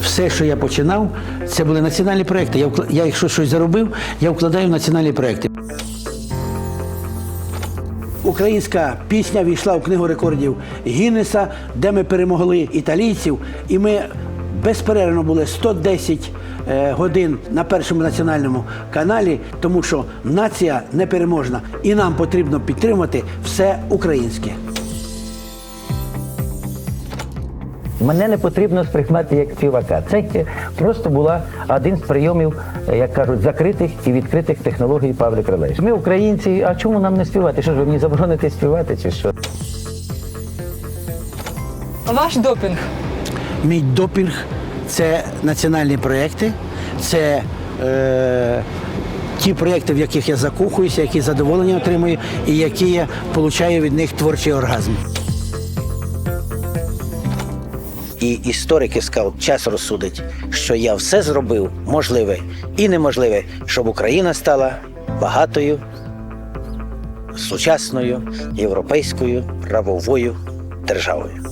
Все, що я починав, це були національні проекти. Я, я якщо щось заробив, я вкладаю в національні проекти. Українська пісня війшла в книгу рекордів Гіннеса, де ми перемогли італійців, і ми безперервно були 110 е, годин на першому національному каналі, тому що нація непереможна, і нам потрібно підтримати все українське. Мене не потрібно сприймати як співака. Це просто була один з прийомів, е, як кажуть, закритих і відкритих технологій Павла Крилевич. Ми українці, а чому нам не співати? Що ж ви мені забороните співати чи що? Ваш допінг. Мій допінг це національні проекти, це е, ті проекти, в яких я закохуюся, які задоволення отримую, і які я отримую від них творчий оргазм і історики сказав, час розсудить, що я все зробив можливе і неможливе, щоб Україна стала багатою, сучасною європейською правовою державою.